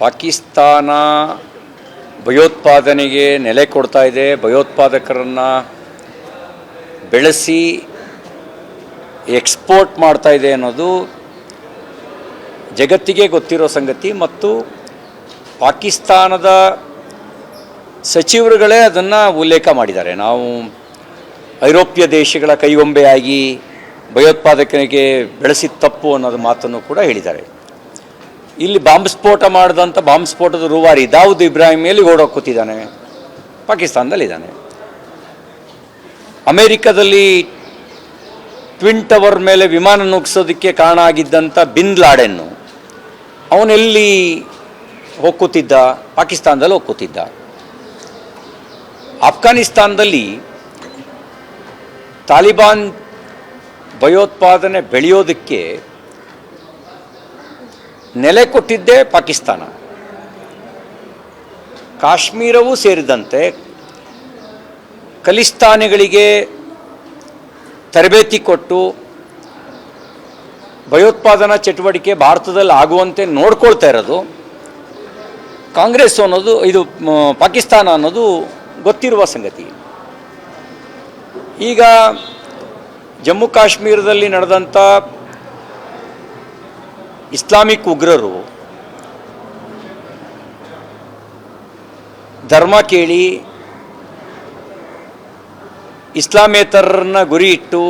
ಪಾಕಿಸ್ತಾನ ಭಯೋತ್ಪಾದನೆಗೆ ನೆಲೆ ಕೊಡ್ತಾ ಇದೆ. ಭಯೋತ್ಪಾದಕರನ್ನು ಬೆಳೆಸಿ ಎಕ್ಸ್ಪೋರ್ಟ್ ಮಾಡ್ತಾ ಇದೆ ಅನ್ನೋದು ಜಗತ್ತಿಗೆ ಗೊತ್ತಿರೋ ಸಂಗತಿ. ಮತ್ತು ಪಾಕಿಸ್ತಾನದ ಸಚಿವರುಗಳೇ ಅದನ್ನು ಉಲ್ಲೇಖ ಮಾಡಿದ್ದಾರೆ. ನಾವು ಐರೋಪ್ಯ ದೇಶಗಳ ಕೈಗೊಂಬೆಯಾಗಿ ಭಯೋತ್ಪಾದಕನಿಗೆ ಬೆಳೆಸಿದ ತಪ್ಪು ಅನ್ನೋದು ಮಾತನ್ನು ಕೂಡ ಹೇಳಿದ್ದಾರೆ. ಇಲ್ಲಿ ಬಾಂಬ್ ಸ್ಫೋಟ ಮಾಡಿದಂಥ ಬಾಂಬ್ ಸ್ಫೋಟದ ರೂವಾರಿ ದಾವೂದ್ ಇಬ್ರಾಹಿಂ ಮೇಲೆ ಓಡೋಗಿ ಕೂತಿದ್ದಾನೆ? ಪಾಕಿಸ್ತಾನದಲ್ಲಿದ್ದಾನೆ. ಅಮೇರಿಕದಲ್ಲಿ ಟ್ವಿನ್ ಟವರ್ ಮೇಲೆ ವಿಮಾನ ನುಗ್ಸೋದಕ್ಕೆ ಕಾರಣ ಆಗಿದ್ದಂಥ ಬಿನ್ ಲಾಡೆನ್ನು ಅವನೆಲ್ಲಿ ಹೋಗಿ ಕೂತಿದ್ದ ಪಾಕಿಸ್ತಾನದಲ್ಲಿ ಹೋಗಿ ಆಫ್ಘಾನಿಸ್ತಾನದಲ್ಲಿ ತಾಲಿಬಾನ್ ಭಯೋತ್ಪಾದನೆ ಬೆಳೆಯೋದಕ್ಕೆ ನೆಲೆ ಕೊಟ್ಟಿದ್ದೇ ಪಾಕಿಸ್ತಾನ. ಕಾಶ್ಮೀರವೂ ಸೇರಿದಂತೆ ಖಲಿಸ್ತಾನಿಗಳಿಗೆ ತರಬೇತಿ ಕೊಟ್ಟು ಭಯೋತ್ಪಾದನಾ ಚಟುವಟಿಕೆ ಭಾರತದಲ್ಲಿ ಆಗುವಂತೆ ನೋಡ್ಕೊಳ್ತಾ ಇರೋದು. ಕಾಂಗ್ರೆಸ್ ಅನ್ನೋದು, ಇದು ಪಾಕಿಸ್ತಾನ ಅನ್ನೋದು ಗೊತ್ತಿರುವ ಸಂಗತಿ. ಈಗ ಜಮ್ಮು ಕಾಶ್ಮೀರದಲ್ಲಿ ನಡೆದಂಥ ಇಸ್ಲಾಮಿಕ್ ಉಗ್ರರು ಧರ್ಮ ಕೇಳಿ ಇಸ್ಲಾಮೇತರನ್ನ ಗುರಿ ಇಟ್ಟು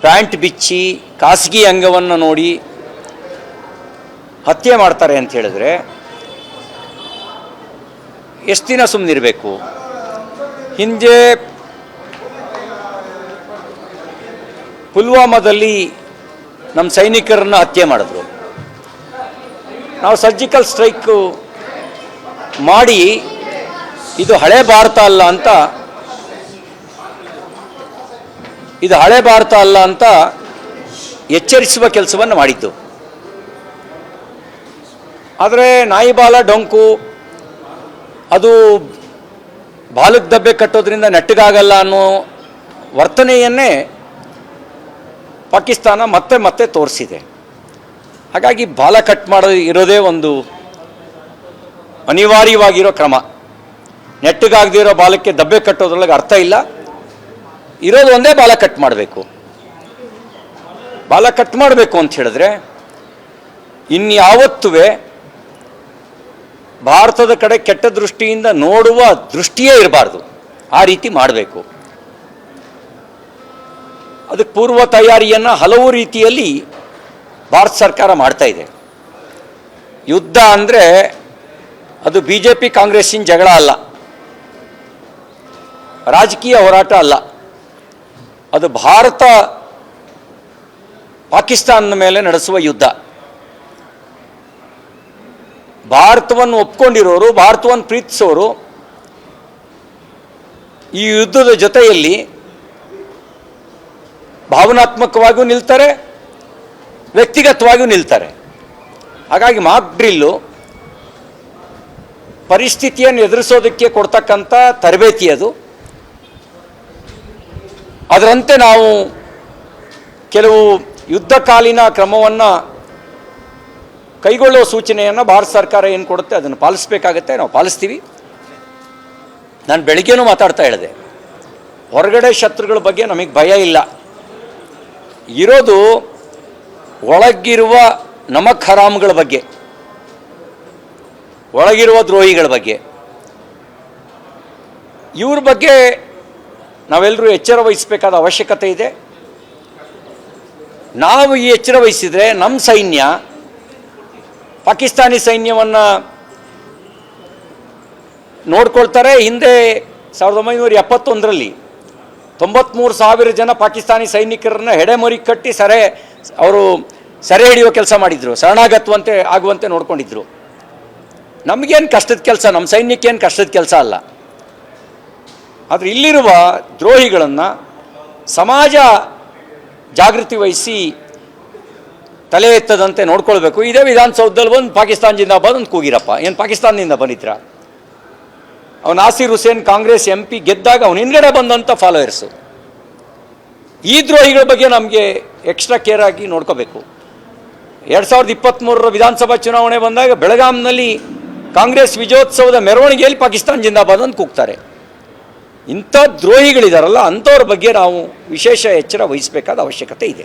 ಪ್ಯಾಂಟ್ ಬಿಚ್ಚಿ ಖಾಸಗಿ ಅಂಗವನ್ನು ನೋಡಿ ಹತ್ಯೆ ಮಾಡ್ತಾರೆ ಅಂತ ಹೇಳಿದ್ರೆ ಎಷ್ಟು ದಿನ ಸುಮ್ಮನಿರಬೇಕು ಹಿಂದೆ ಪುಲ್ವಾಮಾದಲ್ಲಿ ನಮ್ಮ ಸೈನಿಕರನ್ನ ಹತ್ಯೆ ಮಾಡಿದ್ರು. ನಾವು ಸರ್ಜಿಕಲ್ ಸ್ಟ್ರೈಕು ಮಾಡಿ ಇದು ಹಳೆ ಭಾರತ ಅಲ್ಲ ಅಂತ, ಇದು ಹಳೆ ಭಾರತ ಅಲ್ಲ ಅಂತ ಎಚ್ಚರಿಸುವ ಕೆಲಸವನ್ನು ಮಾಡಿದ್ದು. ಆದರೆ ನಾಯಿಬಾಲ ಡೊಂಕು, ಅದು ಬಾಲಕ್ ದಬ್ಬೆ ಕಟ್ಟೋದ್ರಿಂದ ನೆಟ್ಟಗಾಗಲ್ಲ ಅನ್ನೋ ವರ್ತನೆಯನ್ನೇ ಪಾಕಿಸ್ತಾನ ಮತ್ತೆ ಮತ್ತೆ ತೋರಿಸಿದೆ. ಹಾಗಾಗಿ ಬಾಲ ಕಟ್ ಮಾಡೋ ಇರೋದೇ ಒಂದು ಅನಿವಾರ್ಯವಾಗಿರೋ ಕ್ರಮ. ನೆಟ್ಟಗಾಗದಿರೋ ಬಾಲಕ್ಕೆ ದಬ್ಬೆ ಕಟ್ಟೋದ್ರೊಳಗೆ ಅರ್ಥ ಇಲ್ಲ. ಇರೋದು ಒಂದೇ ಬಾಲ ಕಟ್ ಮಾಡಬೇಕು. ಬಾಲ ಕಟ್ ಮಾಡಬೇಕು ಅಂತ ಹೇಳಿದ್ರೆ ಇನ್ಯಾವತ್ತೂ ಭಾರತದ ಕಡೆ ಕೆಟ್ಟ ದೃಷ್ಟಿಯಿಂದ ನೋಡುವ ದೃಷ್ಟಿಯೇ ಇರಬಾರ್ದು. ಆ ರೀತಿ ಮಾಡಬೇಕು. ಅದಕ್ಕೆ ಪೂರ್ವ ತಯಾರಿಯನ್ನು ಹಲವು ರೀತಿಯಲ್ಲಿ ಭಾರತ ಸರ್ಕಾರ ಮಾಡ್ತಾ ಇದೆ. ಯುದ್ಧ ಅಂದರೆ ಅದು ಬಿ ಜೆ ಪಿ ಕಾಂಗ್ರೆಸ್ಸಿನ ಜಗಳ ಅಲ್ಲ. ರಾಜಕೀಯ ಹೋರಾಟ ಅಲ್ಲ. ಅದು ಭಾರತ ಪಾಕಿಸ್ತಾನದ ಮೇಲೆ ನಡೆಸುವ ಯುದ್ಧ. ಭಾರತವನ್ನು ಒಪ್ಕೊಂಡಿರೋರು, ಭಾರತವನ್ನು ಪ್ರೀತಿಸೋರು ಈ ಯುದ್ಧದ ಜೊತೆಯಲ್ಲಿ ಭಾವನಾತ್ಮಕವಾಗಿಯೂ ನಿಲ್ತಾರೆ, ವ್ಯಕ್ತಿಗತವಾಗಿಯೂ ನಿಲ್ತಾರೆ. ಹಾಗಾಗಿ ಮಾಕ್ ಡ್ರಿಲ್ಲು ಪರಿಸ್ಥಿತಿಯನ್ನು ಎದುರಿಸೋದಕ್ಕೆ ಕೊಡ್ತಕ್ಕಂಥ ತರಬೇತಿ ಅದು. ಅದರಂತೆ ನಾವು ಕೆಲವು ಯುದ್ಧಕಾಲೀನ ಕ್ರಮವನ್ನು ಕೈಗೊಳ್ಳುವ ಸೂಚನೆಯನ್ನು ಭಾರತ ಸರ್ಕಾರ ಏನು ಕೊಡುತ್ತೆ ಅದನ್ನು ಪಾಲಿಸಬೇಕಾಗತ್ತೆ, ನಾವು ಪಾಲಿಸ್ತೀವಿ. ನಾನು ಬೆಳಿಗ್ಗೆನೂ ಮಾತಾಡ್ತಾ ಹೇಳಿದೆ, ಹೊರಗಡೆ ಶತ್ರುಗಳ ಬಗ್ಗೆ ನಮಗೆ ಭಯ ಇಲ್ಲ. ಇರೋದು ಒಳಗಿರುವ ನಮಕ್ ಹರಾಮ್ಗಳ ಬಗ್ಗೆ, ಒಳಗಿರುವ ದ್ರೋಹಿಗಳ ಬಗ್ಗೆ. ಇವ್ರ ಬಗ್ಗೆ ನಾವೆಲ್ಲರೂ ಎಚ್ಚರ ವಹಿಸಬೇಕಾದ ಅವಶ್ಯಕತೆ ಇದೆ. ನಾವು ಈ ಎಚ್ಚರ ವಹಿಸಿದರೆ ನಮ್ಮ ಸೈನ್ಯ, ಪಾಕಿಸ್ತಾನಿ ಸೈನ್ಯವನ್ನು ನೋಡ್ಕೊಳ್ತಾರೆ. ಹಿಂದೆ ಸಾವಿರದ ಒಂಬೈನೂರ ಎಪ್ಪತ್ತೊಂದರಲ್ಲಿ ತೊಂಬತ್ಮೂರು ಸಾವಿರ ಜನ ಪಾಕಿಸ್ತಾನಿ ಸೈನಿಕರನ್ನ ಹೆಡೆಮರಿ ಕಟ್ಟಿ ಸರೆ, ಅವರು ಸೆರೆ ಹಿಡಿಯೋ ಕೆಲಸ ಮಾಡಿದರು, ಶರಣಾಗತ್ವಂತೆ ಆಗುವಂತೆ ನೋಡ್ಕೊಂಡಿದ್ರು. ನಮಗೇನು ಕಷ್ಟದ ಕೆಲಸ ನಮ್ಮ ಸೈನ್ಯಕ್ಕೇನು ಕಷ್ಟದ ಕೆಲಸ ಅಲ್ಲ. ಆದರೆ ಇಲ್ಲಿರುವ ದ್ರೋಹಿಗಳನ್ನು ಸಮಾಜ ಜಾಗೃತಿ ವಹಿಸಿ ತಲೆ ಎತ್ತದಂತೆ ನೋಡ್ಕೊಳ್ಬೇಕು. ಇದೇ ವಿಧಾನಸೌಧದಲ್ಲಿ ಒಂದು ಪಾಕಿಸ್ತಾನದಿಂದ ಬಂದು ಒಂದು ಕೂಗಿರಪ್ಪ. ಏನು ಪಾಕಿಸ್ತಾನದಿಂದ ಬಂದಿದ್ರ? ಅವನು Nasir Hussain Congress M P ಗೆದ್ದಾಗ ಅವನ ಹಿಂದ್ಗಡೆ ಬಂದಂಥ ಫಾಲೋಯರ್ಸು ಈ ದ್ರೋಹಿಗಳ ಬಗ್ಗೆ ನಮಗೆ ಎಕ್ಸ್ಟ್ರಾ ಕೇರ್ ಆಗಿ ನೋಡ್ಕೋಬೇಕು. ಎರಡು ಸಾವಿರದ ಇಪ್ಪತ್ತ್ಮೂರರ ವಿಧಾನಸಭಾ ಚುನಾವಣೆ ಬಂದಾಗ ಬೆಳಗಾಂನಲ್ಲಿ ಕಾಂಗ್ರೆಸ್ ವಿಜಯೋತ್ಸವದ ಮೆರವಣಿಗೆಯಲ್ಲಿ ಪಾಕಿಸ್ತಾನ ಜಿಂದಾಬಾದ್ ಅಂತ ಕೂಗ್ತಾರೆ. ಇಂಥ ದ್ರೋಹಿಗಳಿದಾರಲ್ಲ, ಅಂಥವ್ರ ಬಗ್ಗೆ ನಾವು ವಿಶೇಷ ಎಚ್ಚರ ವಹಿಸಬೇಕಾದ ಅವಶ್ಯಕತೆ ಇದು.